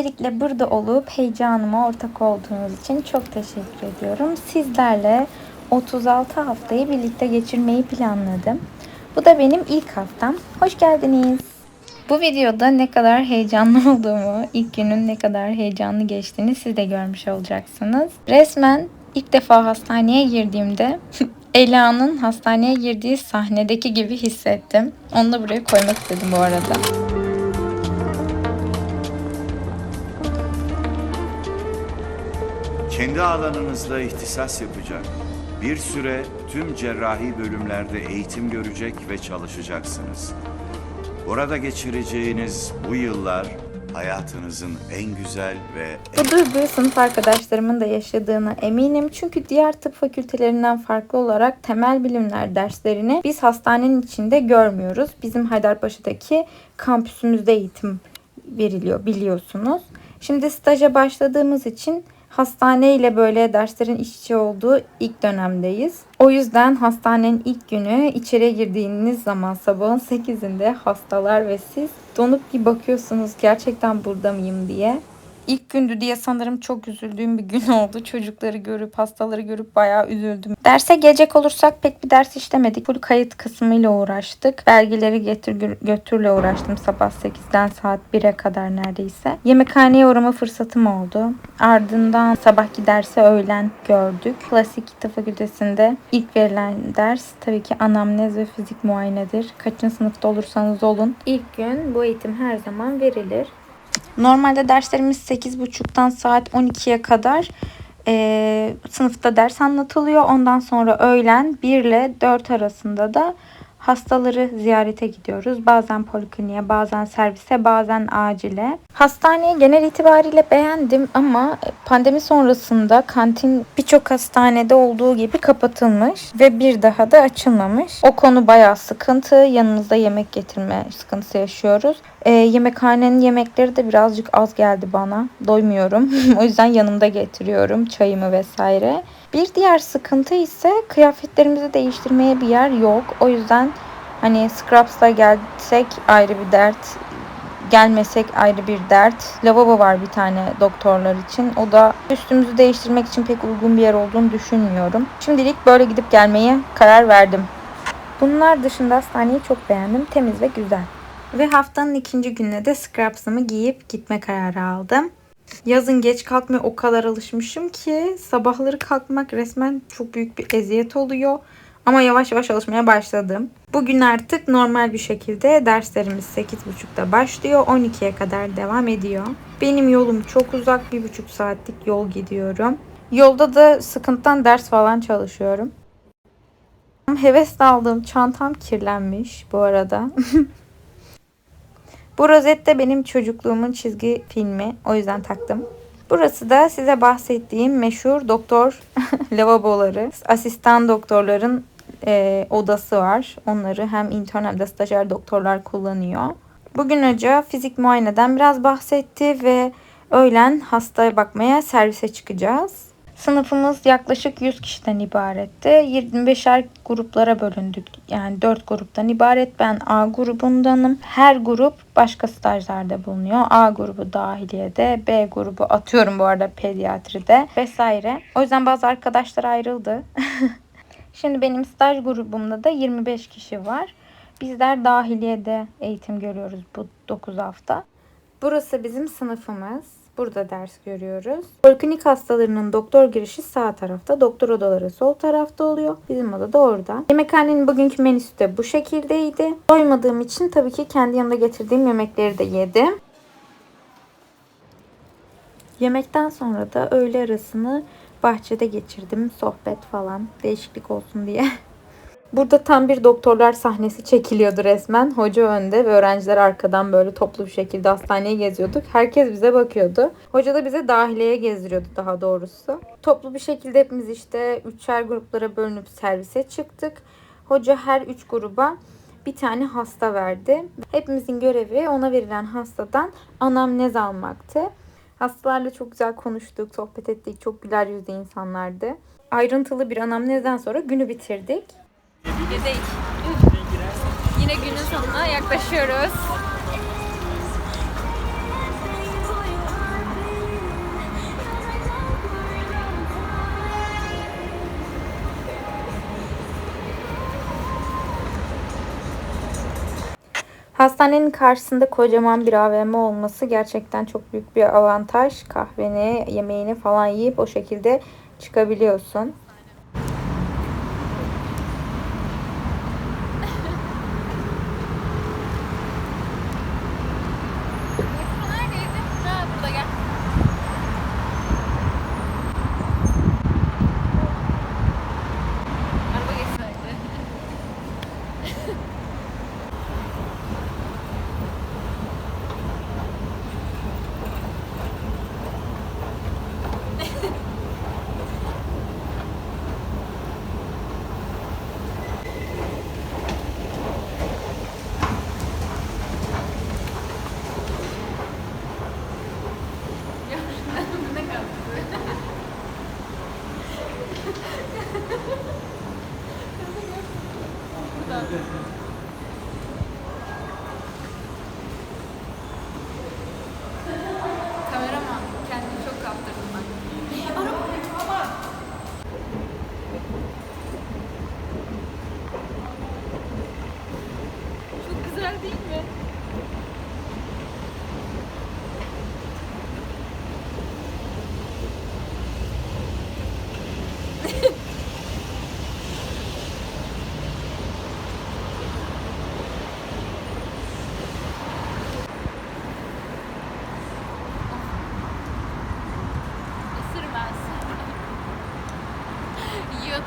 Öncelikle burada olup heyecanıma ortak olduğunuz için çok teşekkür ediyorum. Sizlerle 36 haftayı birlikte geçirmeyi planladım. Bu da benim ilk haftam. Hoş geldiniz. Bu videoda ne kadar heyecanlı olduğumu, ilk günün ne kadar heyecanlı geçtiğini siz de görmüş olacaksınız. Resmen ilk defa hastaneye girdiğimde Ela'nın hastaneye girdiği sahnedeki gibi hissettim. Onu da buraya koymak istedim bu arada. Kendi alanınızda ihtisas yapacak. Bir süre tüm cerrahi bölümlerde eğitim görecek ve çalışacaksınız. Orada geçireceğiniz bu yıllar hayatınızın en güzel ve Bu duyguyu sınıf arkadaşlarımın da yaşadığına eminim. Çünkü diğer tıp fakültelerinden farklı olarak temel bilimler derslerini biz hastanenin içinde görmüyoruz. Bizim Haydarpaşa'daki kampüsümüzde eğitim veriliyor biliyorsunuz. Şimdi staja başladığımız için hastane ile böyle derslerin iç içe olduğu ilk dönemdeyiz. O yüzden hastanenin ilk günü içeriye girdiğiniz zaman sabahın 8'inde hastalar ve siz donup bir bakıyorsunuz gerçekten burada mıyım diye. İlk gündü diye sanırım çok üzüldüğüm bir gün oldu. Çocukları görüp, hastaları görüp bayağı üzüldüm. Derse gelecek olursak pek bir ders işlemedik. Full kayıt kısmıyla uğraştık. Belgeleri getir götürle uğraştım sabah 8'den saat 1'e kadar neredeyse. Yemekhaneye uğrama fırsatım oldu. Ardından sabahki derse öğlen gördük. Klasik tıp fakültesinde ilk verilen ders tabii ki anamnez ve fizik muayenedir. Kaçıncı sınıfta olursanız olun. İlk gün bu eğitim her zaman verilir. Normalde derslerimiz 8.30'dan saat 12'ye kadar e, sınıfta ders anlatılıyor. Ondan sonra öğlen 1 ile 4 arasında da hastaları ziyarete gidiyoruz. Bazen polikliniğe, bazen servise, bazen acile. Hastaneyi genel itibariyle beğendim ama pandemi sonrasında kantin birçok hastanede olduğu gibi kapatılmış ve bir daha da açılmamış. O konu bayağı sıkıntı. Yanımızda yemek getirme sıkıntısı yaşıyoruz. E, yemekhanenin yemekleri de birazcık az geldi bana. Doymuyorum. o yüzden yanımda getiriyorum çayımı vesaire. Bir diğer sıkıntı ise kıyafetlerimizi değiştirmeye bir yer yok. O yüzden hani scrubs'la gelsek ayrı bir dert, gelmesek ayrı bir dert. Lavabo var bir tane doktorlar için. O da üstümüzü değiştirmek için pek uygun bir yer olduğunu düşünmüyorum. Şimdilik böyle gidip gelmeye karar verdim. Bunlar dışında hastaneyi çok beğendim. Temiz ve güzel. Ve haftanın ikinci gününe de scrubs'ımı giyip gitme kararı aldım. Yazın geç kalkmaya o kadar alışmışım ki sabahları kalkmak resmen çok büyük bir eziyet oluyor. Ama yavaş yavaş alışmaya başladım. Bugün artık normal bir şekilde derslerimiz 8.30'da başlıyor. 12'ye kadar devam ediyor. Benim yolum çok uzak. 1,5 saatlik yol gidiyorum. Yolda da sıkıntıdan ders falan çalışıyorum. Hevesle aldığım çantam kirlenmiş bu arada. Bu rozet de benim çocukluğumun çizgi filmi. O yüzden taktım. Burası da size bahsettiğim meşhur doktor lavaboları. Asistan doktorların e, odası var. Onları hem intern hem de stajyer doktorlar kullanıyor. Bugün hoca fizik muayeneden biraz bahsetti ve öğlen hastaya bakmaya servise çıkacağız. Sınıfımız yaklaşık 100 kişiden ibaretti. 25'er gruplara bölündük. Yani 4 gruptan ibaret. Ben A grubundanım. Her grup başka stajlarda bulunuyor. A grubu dahiliyede, B grubu atıyorum bu arada pediatride vesaire. O yüzden bazı arkadaşlar ayrıldı. Şimdi benim staj grubumda da 25 kişi var. Bizler dahiliyede eğitim görüyoruz bu 9 hafta. Burası bizim sınıfımız. Burada ders görüyoruz. Poliklinik hastalarının doktor girişi sağ tarafta, doktor odaları sol tarafta oluyor. Bizim oda da orada. Yemekhanenin bugünkü menüsü de bu şekildeydi. Doymadığım için tabii ki kendi yanımda getirdiğim yemekleri de yedim. Yemekten sonra da öğle arasını bahçede geçirdim. Sohbet falan, değişiklik olsun diye. Burada tam bir doktorlar sahnesi çekiliyordu resmen. Hoca önde ve öğrenciler arkadan böyle toplu bir şekilde hastaneye geziyorduk. Herkes bize bakıyordu. Hoca da bize dahiliyeye gezdiriyordu daha doğrusu. Toplu bir şekilde hepimiz işte üçer gruplara bölünüp servise çıktık. Hoca her üç gruba bir tane hasta verdi. Hepimizin görevi ona verilen hastadan anamnez almaktı. Hastalarla çok güzel konuştuk, sohbet ettik. Çok güler yüzlü insanlardı. Ayrıntılı bir anamnezden sonra günü bitirdik. Yedi Yine günün sonuna yaklaşıyoruz. Hastanenin karşısında kocaman bir AVM olması gerçekten çok büyük bir avantaj. Kahveni, yemeğini falan yiyip o şekilde çıkabiliyorsun.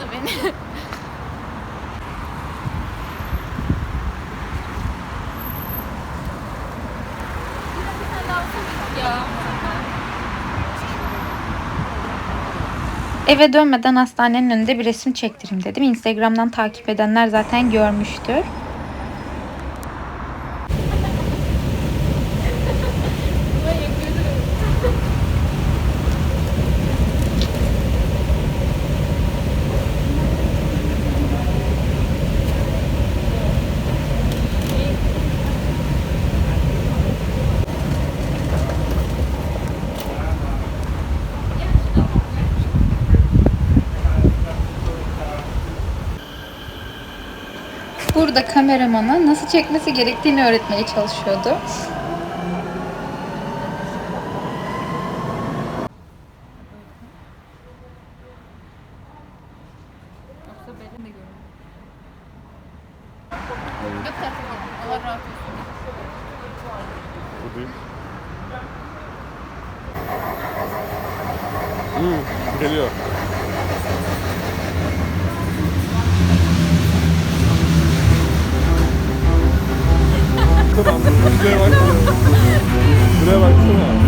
Yiyordu beni. Eve dönmeden hastanenin önünde bir resim çektireyim dedim. Instagram'dan takip edenler zaten görmüştür. Burada kameramana nasıl çekmesi gerektiğini öğretmeye çalışıyordu. 그래가지고.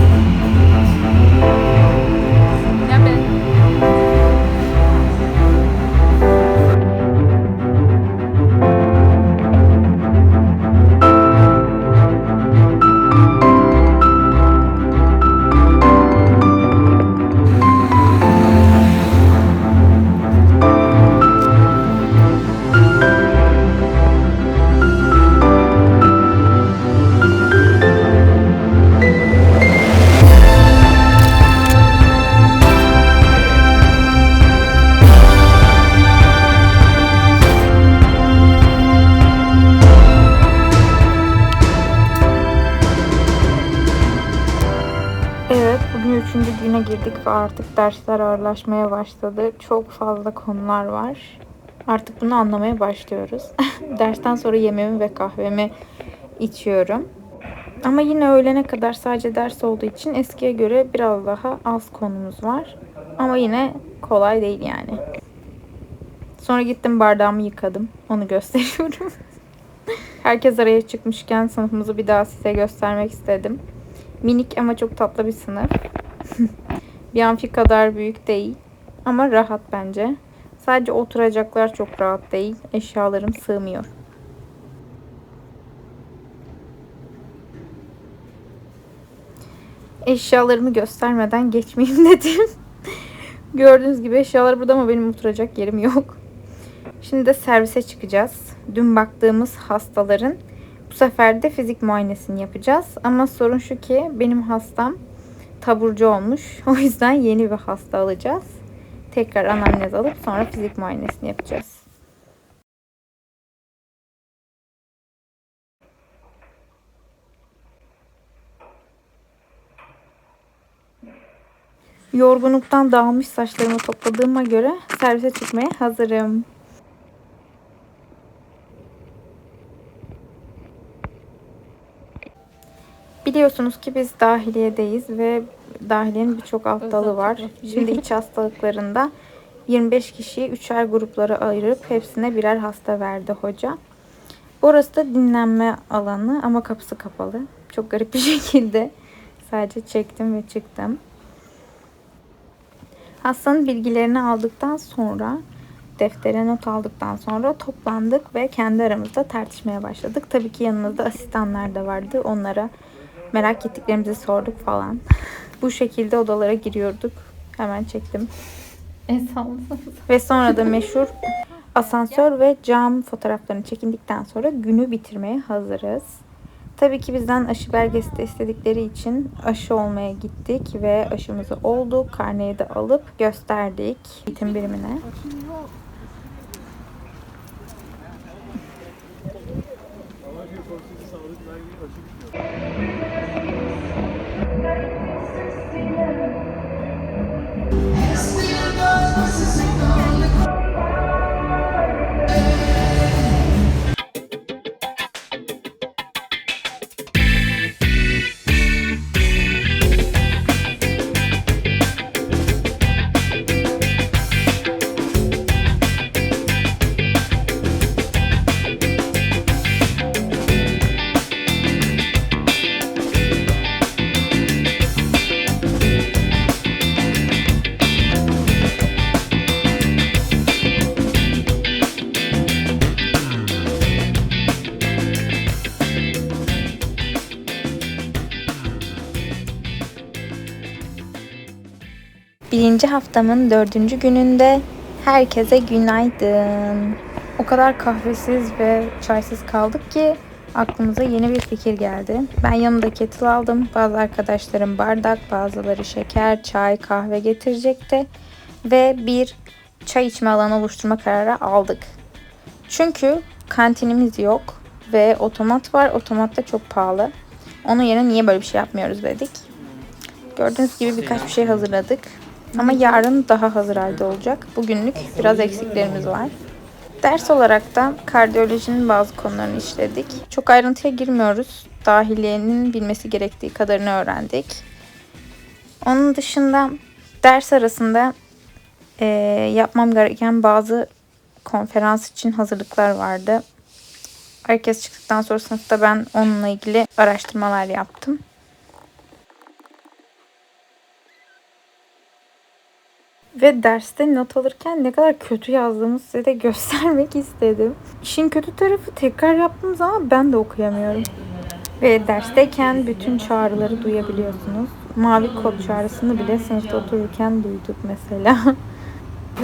23. güne girdik ve artık dersler ağırlaşmaya başladı. Çok fazla konular var. Artık bunu anlamaya başlıyoruz. Dersten sonra yemeğimi ve kahvemi içiyorum. Ama yine öğlene kadar sadece ders olduğu için eskiye göre biraz daha az konumuz var. Ama yine kolay değil yani. Sonra gittim bardağımı yıkadım. Onu gösteriyorum. Herkes araya çıkmışken sınıfımızı bir daha size göstermek istedim. Minik ama çok tatlı bir sınıf bir amfi kadar büyük değil. Ama rahat bence. Sadece oturacaklar çok rahat değil. Eşyalarım sığmıyor. Eşyalarımı göstermeden geçmeyeyim dedim. Gördüğünüz gibi eşyalar burada ama benim oturacak yerim yok. Şimdi de servise çıkacağız. Dün baktığımız hastaların bu sefer de fizik muayenesini yapacağız. Ama sorun şu ki benim hastam taburcu olmuş. O yüzden yeni bir hasta alacağız. Tekrar anamnez alıp sonra fizik muayenesini yapacağız. Yorgunluktan dağılmış saçlarımı topladığıma göre servise çıkmaya hazırım. Biliyorsunuz ki biz dahiliyedeyiz ve dahiliyenin birçok alt dalı var. Şimdi iç hastalıklarında 25 kişiyi üçer gruplara ayırıp hepsine birer hasta verdi hoca. Burası da dinlenme alanı ama kapısı kapalı. Çok garip bir şekilde sadece çektim ve çıktım. Hastanın bilgilerini aldıktan sonra deftere not aldıktan sonra toplandık ve kendi aramızda tartışmaya başladık. Tabii ki yanımızda asistanlar da vardı. Onlara merak ettiklerimizi sorduk falan. Bu şekilde odalara giriyorduk. Hemen çektim. Ve sonra da meşhur asansör ve cam fotoğraflarını çekindikten sonra günü bitirmeye hazırız. Tabii ki bizden aşı belgesi de istedikleri için aşı olmaya gittik ve aşımızı olduk. Karneyi de alıp gösterdik eğitim birimine. Birinci haftamın dördüncü gününde herkese günaydın. O kadar kahvesiz ve çaysız kaldık ki aklımıza yeni bir fikir geldi. Ben yanımda kettle aldım. Bazı arkadaşlarım bardak, bazıları şeker, çay, kahve getirecekti. Ve bir çay içme alanı oluşturma kararı aldık. Çünkü kantinimiz yok ve otomat var. Otomat da çok pahalı. Onun yerine niye böyle bir şey yapmıyoruz dedik. Gördüğünüz gibi birkaç bir şey hazırladık. Ama yarın daha hazır halde olacak. Bugünlük biraz eksiklerimiz var. Ders olarak da kardiyolojinin bazı konularını işledik. Çok ayrıntıya girmiyoruz. Dahiliyenin bilmesi gerektiği kadarını öğrendik. Onun dışında ders arasında eee, yapmam gereken bazı konferans için hazırlıklar vardı. Herkes çıktıktan sonra sınıfta ben onunla ilgili araştırmalar yaptım. Ve derste not alırken ne kadar kötü yazdığımı size de göstermek istedim. İşin kötü tarafı tekrar yaptığım zaman ben de okuyamıyorum. Ve dersteyken bütün çağrıları duyabiliyorsunuz. Mavi kod çağrısını bile sınıfta otururken duyduk mesela.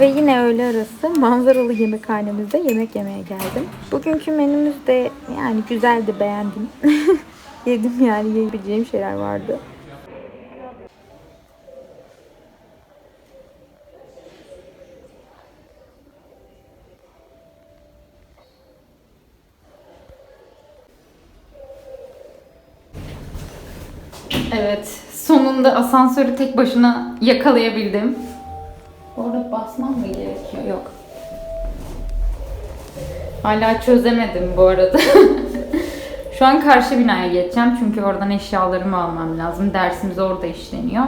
Ve yine öğle arası manzaralı yemekhanemizde yemek yemeye geldim. Bugünkü menümüz de yani güzeldi beğendim. Yedim yani yiyebileceğim şeyler vardı. Evet. Sonunda asansörü tek başına yakalayabildim. Orada basmam mı gerekiyor? Yok. Hala çözemedim bu arada. Şu an karşı binaya geçeceğim çünkü oradan eşyalarımı almam lazım. Dersimiz orada işleniyor.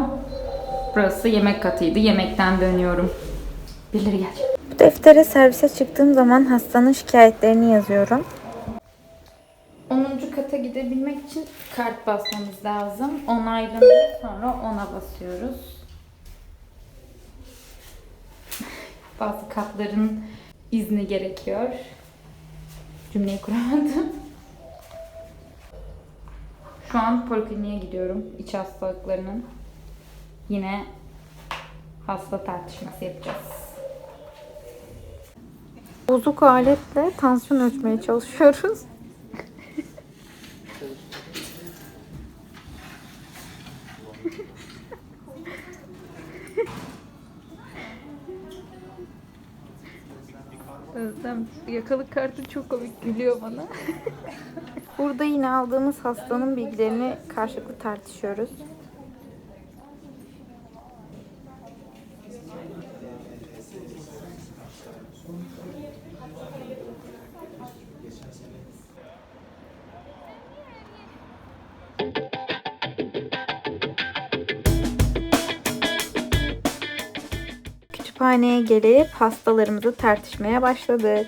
Burası yemek katıydı. Yemekten dönüyorum. Birileri gelecek. Bu deftere servise çıktığım zaman hastanın şikayetlerini yazıyorum. 10. kata gidebilmek için kart basmamız lazım. Onaylanıyor sonra ona basıyoruz. Bazı katların izni gerekiyor. Cümleyi kuramadım. Şu an polikliniğe gidiyorum. İç hastalıklarının. Yine hasta tartışması yapacağız. Bozuk aletle tansiyon ölçmeye çalışıyoruz. Özlem yakalık kartı çok komik gülüyor bana. Burada yine aldığımız hastanın bilgilerini karşılıklı tartışıyoruz. Kütüphaneye gelip hastalarımızı tartışmaya başladık.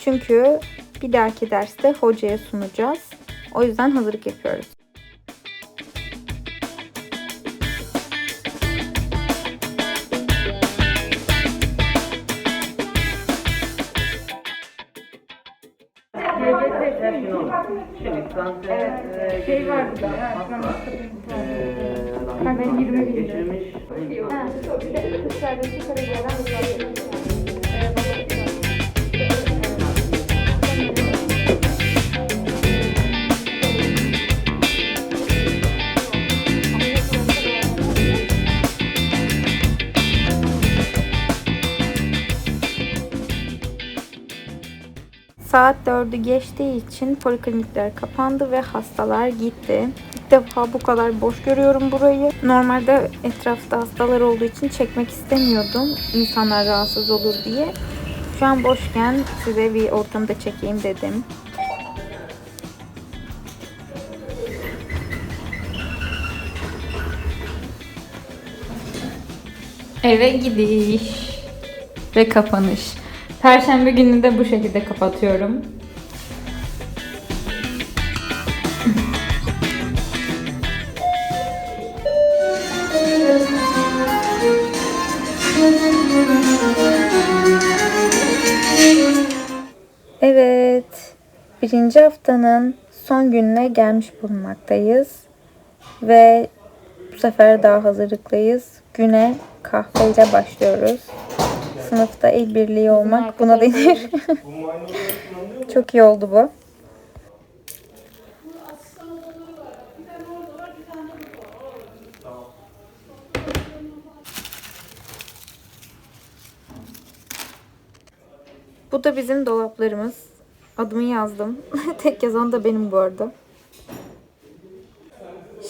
Çünkü bir dahaki derste hocaya sunacağız. O yüzden hazırlık yapıyoruz. şey vardı da. service, you could have done Saat 4'ü geçtiği için poliklinikler kapandı ve hastalar gitti. İlk defa bu kadar boş görüyorum burayı. Normalde etrafta hastalar olduğu için çekmek istemiyordum. İnsanlar rahatsız olur diye. Şu an boşken size bir ortamda çekeyim dedim. Eve gidiş ve kapanış. Perşembe günü de bu şekilde kapatıyorum. Evet, birinci haftanın son gününe gelmiş bulunmaktayız. Ve bu sefer daha hazırlıklıyız. Güne kahveyle başlıyoruz. Sınıfta el birliği olmak buna denir. Çok iyi oldu bu. Bu da bizim dolaplarımız. Adımı yazdım. Tek yazan da benim bu arada.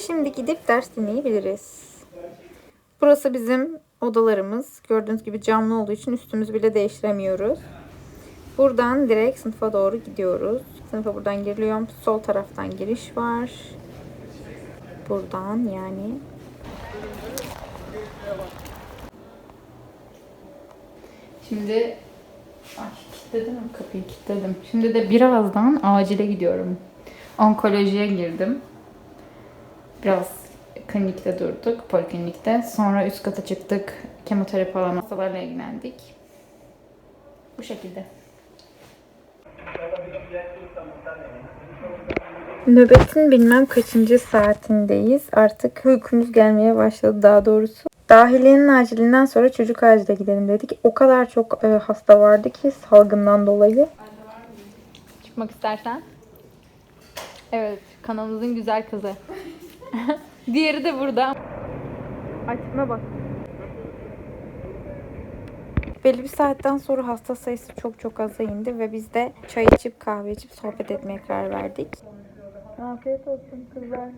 Şimdi gidip ders dinleyebiliriz. Burası bizim odalarımız. Gördüğünüz gibi camlı olduğu için üstümüzü bile değiştiremiyoruz. Buradan direkt sınıfa doğru gidiyoruz. Sınıfa buradan giriliyor. Sol taraftan giriş var. Buradan yani. Şimdi Ay kilitledim kapıyı kilitledim. Şimdi de birazdan acile gidiyorum. Onkolojiye girdim. Biraz klinikte durduk, poliklinikte. Sonra üst kata çıktık. Kemoterapi alan hastalarla ilgilendik. Bu şekilde. Nöbetin bilmem kaçıncı saatindeyiz. Artık uykumuz gelmeye başladı daha doğrusu. Dahiliyenin acilinden sonra çocuk acile gidelim dedik. O kadar çok e, hasta vardı ki salgından dolayı. Çıkmak istersen. Evet, kanalımızın güzel kızı. Diğeri de burada. Tipime bak. Belli bir saatten sonra hasta sayısı çok çok aza indi ve biz de çay içip kahve içip sohbet etmeye karar verdik. Afiyet olsun kızlar.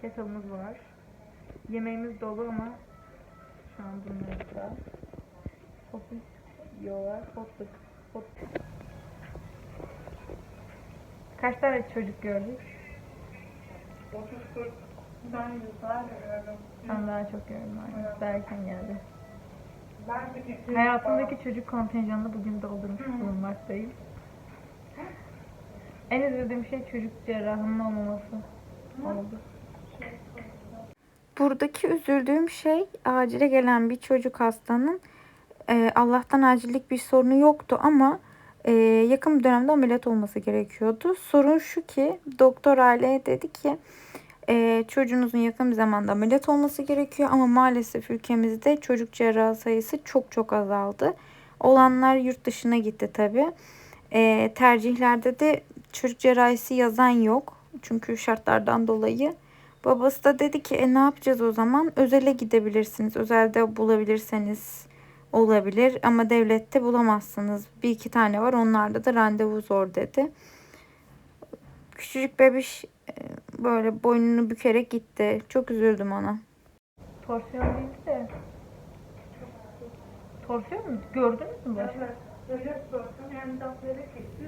Kettle'ımız var. Yemeğimiz dolu ama şu an bunlarda. Hafif yiyorlar. Hotlık. Hot. Kaç tane çocuk gördük? 30-40 ben yüzler gördüm. Ben daha çok gördüm. Daha erken geldi. Ben de iki Hayatımdaki çocuk kontenjanını bugün doldurmuş bulunmaktayım. En üzüldüğüm şey çocuk cerrahının olmaması oldu. Buradaki üzüldüğüm şey acile gelen bir çocuk hastanın e, Allah'tan acillik bir sorunu yoktu ama e, yakın bir dönemde ameliyat olması gerekiyordu. Sorun şu ki doktor aile dedi ki e, çocuğunuzun yakın bir zamanda ameliyat olması gerekiyor ama maalesef ülkemizde çocuk cerrah sayısı çok çok azaldı. Olanlar yurt dışına gitti tabi. E, tercihlerde de çocuk cerrahisi yazan yok. Çünkü şartlardan dolayı. Babası da dedi ki e, ne yapacağız o zaman? Özele gidebilirsiniz. Özelde bulabilirseniz olabilir ama devlette bulamazsınız. Bir iki tane var. Onlarda da randevu zor dedi. Küçücük bebiş e, böyle boynunu bükerek gitti. Çok üzüldüm ona. Porsiyon değil de porsiyon mu? Gördünüz mü? Evet. Böyle porsiyon hem dakları kesti.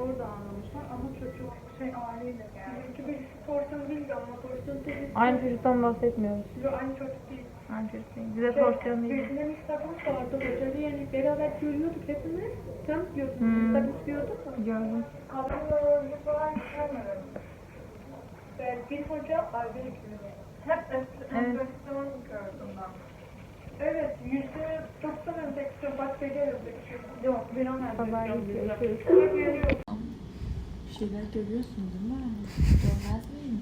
Orada anlamışlar ama çocuk şey aileyle geldi. Çünkü birisi porsiyon değildi ama porsiyon değil. Aynı çocuktan bahsetmiyoruz. Yok, aynı çocuk değil. Değil. Bize Şey, porsiyon değil. Bizden istabımız vardı hocada yani beraber görüyorduk hepimiz. Sen diyordun, Hmm. istabımız gördük mü? Gördüm. Kavramlarını falan görmedim. Bir hoca ayrı ikili. Hep enflasyon gördüm ben. Evet, yüzde doksan enfeksiyon, başka yer enfeksiyon. Yok, bir an enfeksiyon. Bir şeyler görüyorsun değil mi? Görmez miyim?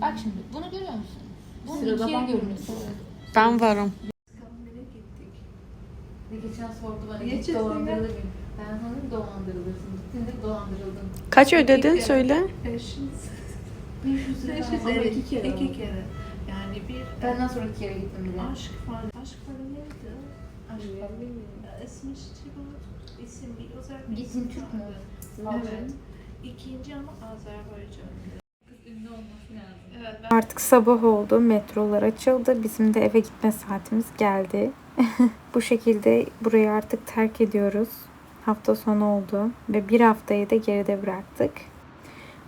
Bak şimdi bunu görüyor musun? Bunun Sırada ikiye bak. görünüyor. Ben varım. Ne geçen sordu bana git dolandırılır Ben sanırım dolandırılırsın. Gittin de dolandırıldın. Kaç ödedin söyle. 500 lira ama Evet, iki kere. iki kere. Yani bir Benden sonra iki kere gittim bir de. aşk falan. Aşk falan neydi? Aşk falan. İsmi Şivat. İsim bir özel bir Gittin Türk mü? Evet. İkinci ama Azerbaycan. Ünlü olması lazım. Evet ben Artık sabah oldu. Metrolar açıldı. Bizim de eve gitme saatimiz geldi. Bu şekilde burayı artık terk ediyoruz. Hafta sonu oldu ve bir haftayı da geride bıraktık.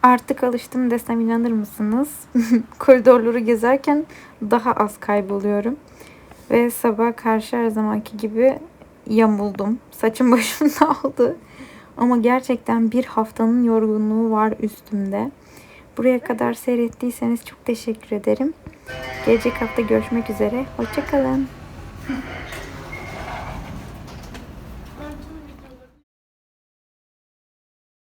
Artık alıştım desem inanır mısınız? Koridorları gezerken daha az kayboluyorum. Ve sabah karşı her zamanki gibi yamuldum. Saçım başım dağıldı. Ama gerçekten bir haftanın yorgunluğu var üstümde. Buraya kadar seyrettiyseniz çok teşekkür ederim. Gelecek hafta görüşmek üzere. Hoşçakalın.